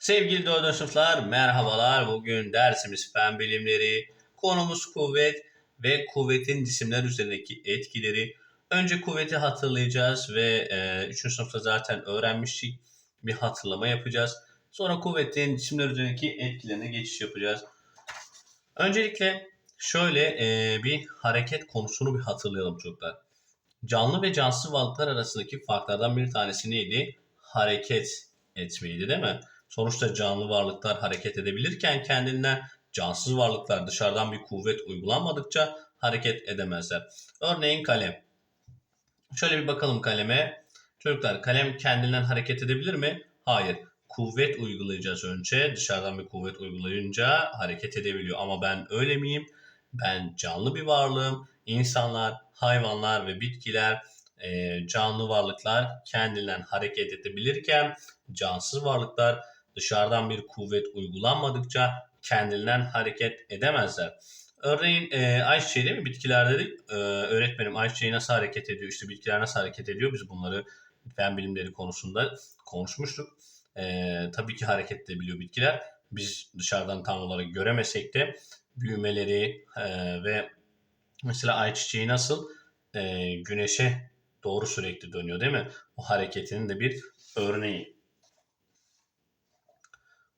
Sevgili dördüncü sınıflar merhabalar. Bugün dersimiz fen bilimleri. Konumuz kuvvet ve kuvvetin cisimler üzerindeki etkileri. Önce kuvveti hatırlayacağız ve e, 3. sınıfta zaten öğrenmiştik. Bir hatırlama yapacağız. Sonra kuvvetin cisimler üzerindeki etkilerine geçiş yapacağız. Öncelikle şöyle e, bir hareket konusunu bir hatırlayalım çocuklar. Canlı ve cansız varlıklar arasındaki farklardan bir tanesi neydi? Hareket etmeydi değil mi? Sonuçta canlı varlıklar hareket edebilirken kendinden cansız varlıklar dışarıdan bir kuvvet uygulanmadıkça hareket edemezler. Örneğin kalem. Şöyle bir bakalım kaleme. Çocuklar kalem kendinden hareket edebilir mi? Hayır. Kuvvet uygulayacağız önce. Dışarıdan bir kuvvet uygulayınca hareket edebiliyor. Ama ben öyle miyim? Ben canlı bir varlığım. İnsanlar, hayvanlar ve bitkiler e, canlı varlıklar kendinden hareket edebilirken cansız varlıklar dışarıdan bir kuvvet uygulanmadıkça kendinden hareket edemezler. Örneğin e, ayçiçeği değil mi? Bitkiler dedik. E, öğretmenim ayçiçeği nasıl hareket ediyor? İşte bitkiler nasıl hareket ediyor? Biz bunları fen bilimleri konusunda konuşmuştuk. E, tabii ki hareket edebiliyor bitkiler. Biz dışarıdan tam olarak göremesek de büyümeleri e, ve mesela ayçiçeği nasıl e, güneşe doğru sürekli dönüyor değil mi? O hareketinin de bir örneği.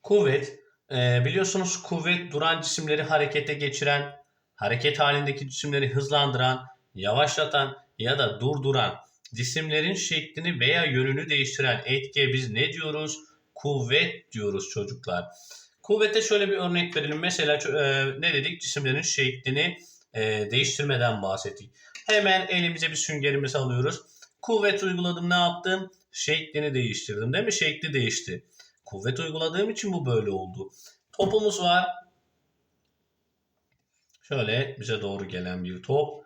Kuvvet, e, biliyorsunuz kuvvet duran cisimleri harekete geçiren, hareket halindeki cisimleri hızlandıran, yavaşlatan ya da durduran cisimlerin şeklini veya yönünü değiştiren etkiye biz ne diyoruz? Kuvvet diyoruz çocuklar. Kuvvete şöyle bir örnek verelim. Mesela e, ne dedik? Cisimlerin şeklini e, değiştirmeden bahsettik. Hemen elimize bir süngerimizi alıyoruz. Kuvvet uyguladım ne yaptım? Şeklini değiştirdim değil mi? Şekli değişti. Kuvvet uyguladığım için bu böyle oldu. Topumuz var. Şöyle bize doğru gelen bir top.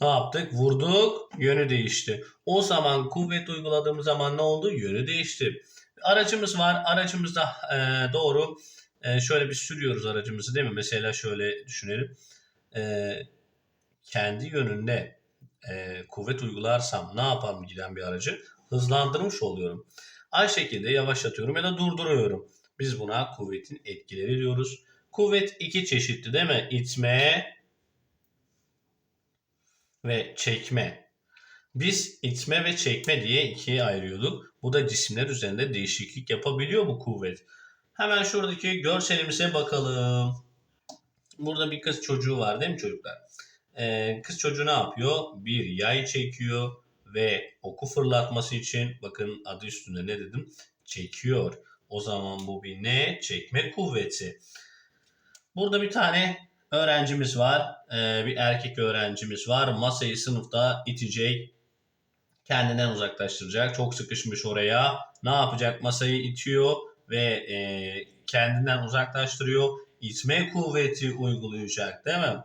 Ne yaptık? Vurduk. Yönü değişti. O zaman kuvvet uyguladığımız zaman ne oldu? Yönü değişti. Aracımız var. Aracımızda e, doğru e, şöyle bir sürüyoruz aracımızı değil mi? Mesela şöyle düşünelim. E, kendi yönünde e, kuvvet uygularsam ne yaparım giden bir aracı? Hızlandırmış oluyorum. Aynı şekilde yavaşlatıyorum ya da durduruyorum. Biz buna kuvvetin etkileri diyoruz. Kuvvet iki çeşitli değil mi? İtme ve çekme. Biz itme ve çekme diye ikiye ayırıyorduk. Bu da cisimler üzerinde değişiklik yapabiliyor bu kuvvet. Hemen şuradaki görselimize bakalım. Burada bir kız çocuğu var değil mi çocuklar? Ee, kız çocuğu ne yapıyor? Bir yay çekiyor ve oku fırlatması için bakın adı üstünde ne dedim? Çekiyor. O zaman bu bir ne? Çekme kuvveti. Burada bir tane öğrencimiz var. Ee, bir erkek öğrencimiz var. Masayı sınıfta itecek. Kendinden uzaklaştıracak. Çok sıkışmış oraya. Ne yapacak? Masayı itiyor ve e, kendinden uzaklaştırıyor. İtme kuvveti uygulayacak değil mi?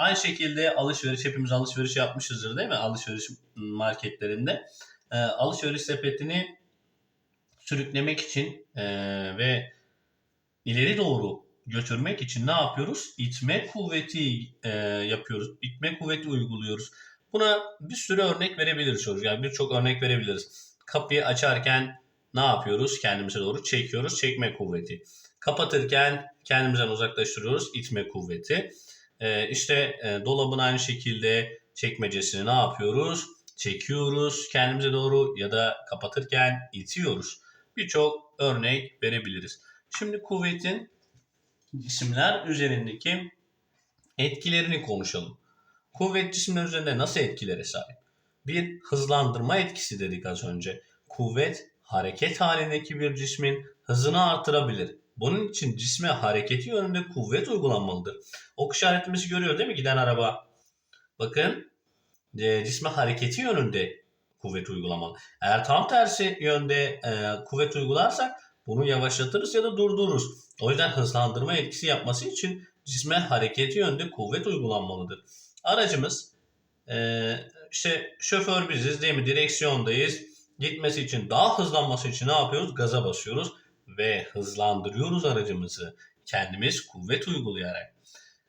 Aynı şekilde alışveriş, hepimiz alışveriş yapmışızdır değil mi? Alışveriş marketlerinde. E, alışveriş sepetini sürüklemek için e, ve ileri doğru götürmek için ne yapıyoruz? İtme kuvveti e, yapıyoruz. İtme kuvveti uyguluyoruz. Buna bir sürü örnek verebiliriz çocuk. Yani birçok örnek verebiliriz. Kapıyı açarken ne yapıyoruz? Kendimize doğru çekiyoruz. Çekme kuvveti. Kapatırken kendimizden uzaklaştırıyoruz. itme kuvveti. Ee, işte e, dolabın aynı şekilde çekmecesini ne yapıyoruz? Çekiyoruz kendimize doğru ya da kapatırken itiyoruz. Birçok örnek verebiliriz. Şimdi kuvvetin cisimler üzerindeki etkilerini konuşalım. Kuvvet cisimler üzerinde nasıl etkilere sahip? Bir hızlandırma etkisi dedik az önce. Kuvvet hareket halindeki bir cismin hızını artırabilir. Bunun için cisme hareketi yönünde kuvvet uygulanmalıdır. Ok işaretimizi görüyor değil mi giden araba? Bakın e, cisme hareketi yönünde kuvvet uygulamalı. Eğer tam tersi yönde e, kuvvet uygularsak bunu yavaşlatırız ya da durdururuz. O yüzden hızlandırma etkisi yapması için cisme hareketi yönde kuvvet uygulanmalıdır. Aracımız e, işte şoför biziz değil mi? Direksiyondayız. Gitmesi için daha hızlanması için ne yapıyoruz? Gaza basıyoruz ve hızlandırıyoruz aracımızı kendimiz kuvvet uygulayarak.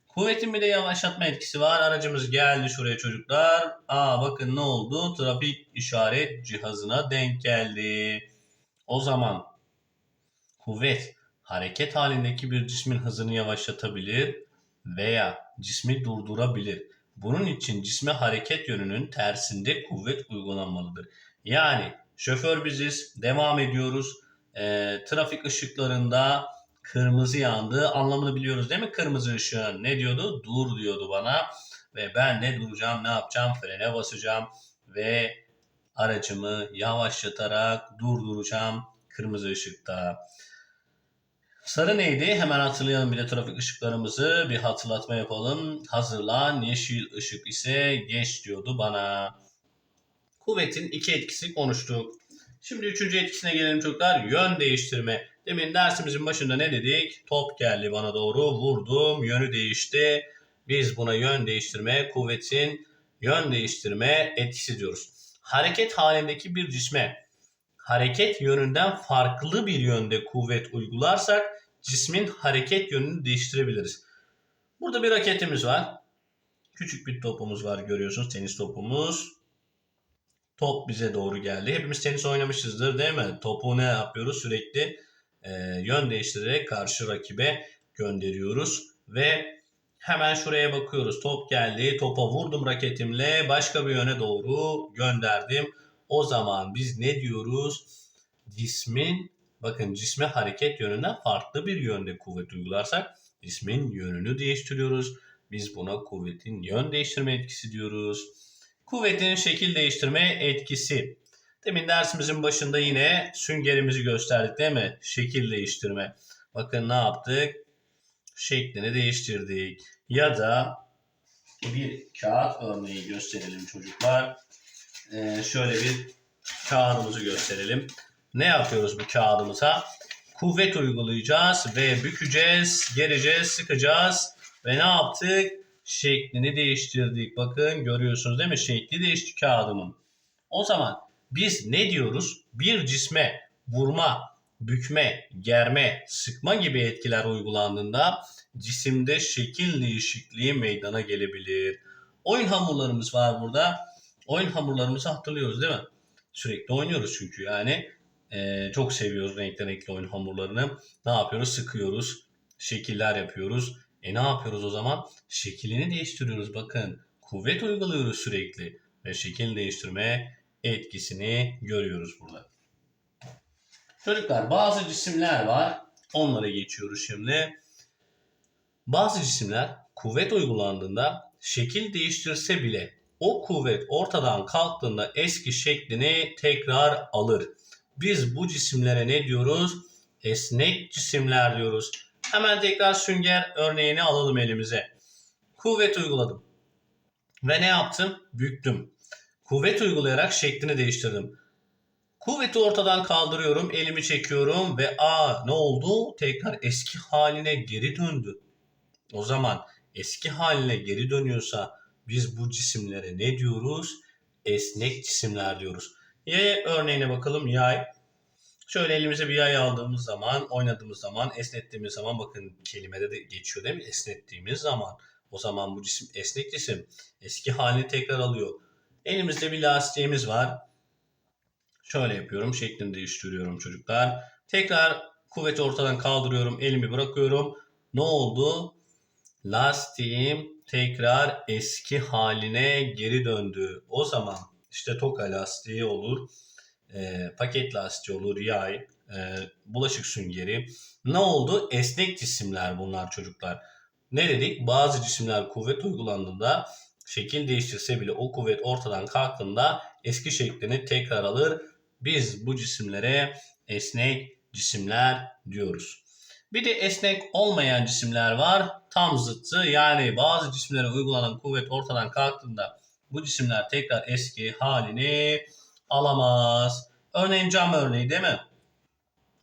Kuvvetin bir de yavaşlatma etkisi var. Aracımız geldi şuraya çocuklar. Aa bakın ne oldu? Trafik işaret cihazına denk geldi. O zaman kuvvet hareket halindeki bir cismin hızını yavaşlatabilir veya cismi durdurabilir. Bunun için cisme hareket yönünün tersinde kuvvet uygulanmalıdır. Yani şoför biziz, devam ediyoruz. Ee, trafik ışıklarında kırmızı yandı anlamını biliyoruz değil mi? Kırmızı ışığın ne diyordu? Dur diyordu bana. Ve ben de duracağım, ne yapacağım? Frene basacağım ve aracımı yavaşlatarak durduracağım kırmızı ışıkta. Sarı neydi? Hemen hatırlayalım bir de trafik ışıklarımızı. Bir hatırlatma yapalım. Hazırlan. Yeşil ışık ise geç diyordu bana. Kuvvetin iki etkisi konuştuk. Şimdi üçüncü etkisine gelelim çocuklar. Yön değiştirme. Demin dersimizin başında ne dedik? Top geldi bana doğru. Vurdum. Yönü değişti. Biz buna yön değiştirme, kuvvetin yön değiştirme etkisi diyoruz. Hareket halindeki bir cisme hareket yönünden farklı bir yönde kuvvet uygularsak cismin hareket yönünü değiştirebiliriz. Burada bir raketimiz var. Küçük bir topumuz var görüyorsunuz tenis topumuz. Top bize doğru geldi. Hepimiz tenis oynamışızdır değil mi? Topu ne yapıyoruz? Sürekli e, yön değiştirerek karşı rakibe gönderiyoruz. Ve hemen şuraya bakıyoruz. Top geldi. Topa vurdum raketimle. Başka bir yöne doğru gönderdim. O zaman biz ne diyoruz? Cismin bakın cisme hareket yönünden farklı bir yönde kuvvet uygularsak cismin yönünü değiştiriyoruz. Biz buna kuvvetin yön değiştirme etkisi diyoruz. Kuvvetin şekil değiştirme etkisi. Demin dersimizin başında yine süngerimizi gösterdik değil mi? Şekil değiştirme. Bakın ne yaptık? Şeklini değiştirdik. Ya da bir kağıt örneği gösterelim çocuklar. Ee, şöyle bir kağıdımızı gösterelim. Ne yapıyoruz bu kağıdımıza? Kuvvet uygulayacağız ve bükeceğiz, gereceğiz, sıkacağız ve ne yaptık? Şeklini değiştirdik. Bakın görüyorsunuz değil mi? Şekli değişti kağıdımın. O zaman biz ne diyoruz? Bir cisme vurma, bükme, germe, sıkma gibi etkiler uygulandığında cisimde şekil değişikliği meydana gelebilir. Oyun hamurlarımız var burada. Oyun hamurlarımızı hatırlıyoruz değil mi? Sürekli oynuyoruz çünkü yani e, çok seviyoruz renkli renkli oyun hamurlarını. Ne yapıyoruz? Sıkıyoruz, şekiller yapıyoruz. E ne yapıyoruz o zaman? Şeklini değiştiriyoruz bakın. Kuvvet uyguluyoruz sürekli ve şekil değiştirme etkisini görüyoruz burada. Çocuklar bazı cisimler var. Onlara geçiyoruz şimdi. Bazı cisimler kuvvet uygulandığında şekil değiştirse bile o kuvvet ortadan kalktığında eski şeklini tekrar alır. Biz bu cisimlere ne diyoruz? Esnek cisimler diyoruz. Hemen tekrar sünger örneğini alalım elimize. Kuvvet uyguladım. Ve ne yaptım? Büktüm. Kuvvet uygulayarak şeklini değiştirdim. Kuvveti ortadan kaldırıyorum, elimi çekiyorum ve a ne oldu? Tekrar eski haline geri döndü. O zaman eski haline geri dönüyorsa biz bu cisimlere ne diyoruz? Esnek cisimler diyoruz. Yay örneğine bakalım. Yay. Şöyle elimize bir yay aldığımız zaman, oynadığımız zaman, esnettiğimiz zaman bakın kelimede de geçiyor değil mi? Esnettiğimiz zaman. O zaman bu cisim esnek cisim. Eski halini tekrar alıyor. Elimizde bir lastiğimiz var. Şöyle yapıyorum. Şeklini değiştiriyorum çocuklar. Tekrar kuvveti ortadan kaldırıyorum. Elimi bırakıyorum. Ne oldu? Lastiğim tekrar eski haline geri döndü. O zaman işte toka lastiği olur, e, paket lastiği olur, yay, e, bulaşık süngeri. Ne oldu? Esnek cisimler bunlar çocuklar. Ne dedik? Bazı cisimler kuvvet uygulandığında şekil değiştirse bile o kuvvet ortadan kalktığında eski şeklini tekrar alır. Biz bu cisimlere esnek cisimler diyoruz. Bir de esnek olmayan cisimler var. Tam zıttı yani bazı cisimlere uygulanan kuvvet ortadan kalktığında bu cisimler tekrar eski halini alamaz. Örneğin cam örneği değil mi?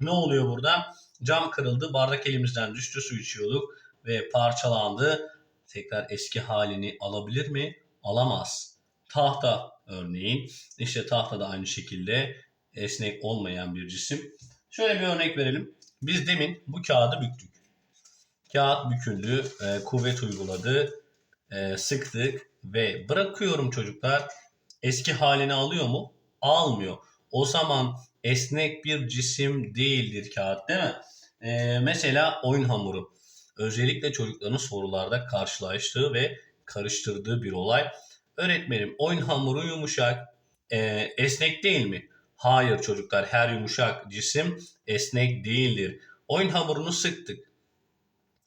Ne oluyor burada? Cam kırıldı, bardak elimizden düştü, su içiyorduk ve parçalandı. Tekrar eski halini alabilir mi? Alamaz. Tahta örneğin. İşte tahta da aynı şekilde esnek olmayan bir cisim. Şöyle bir örnek verelim. Biz demin bu kağıdı büktük. Kağıt büküldü, e, kuvvet uyguladı, e, sıktık ve bırakıyorum çocuklar. Eski halini alıyor mu? Almıyor. O zaman esnek bir cisim değildir kağıt değil mi? Ee, mesela oyun hamuru. Özellikle çocukların sorularda karşılaştığı ve karıştırdığı bir olay. Öğretmenim oyun hamuru yumuşak, e, esnek değil mi? Hayır çocuklar her yumuşak cisim esnek değildir. Oyun hamurunu sıktık.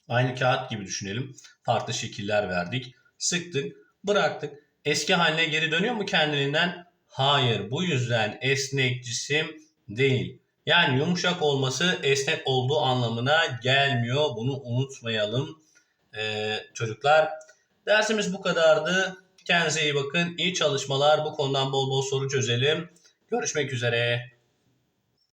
Aynı kağıt gibi düşünelim. Farklı şekiller verdik. Sıktık, bıraktık. Eski haline geri dönüyor mu kendiliğinden? Hayır. Bu yüzden esnek cisim değil. Yani yumuşak olması esnek olduğu anlamına gelmiyor. Bunu unutmayalım Ee, çocuklar. Dersimiz bu kadardı. Kendinize iyi bakın. İyi çalışmalar. Bu konudan bol bol soru çözelim. Görüşmek üzere.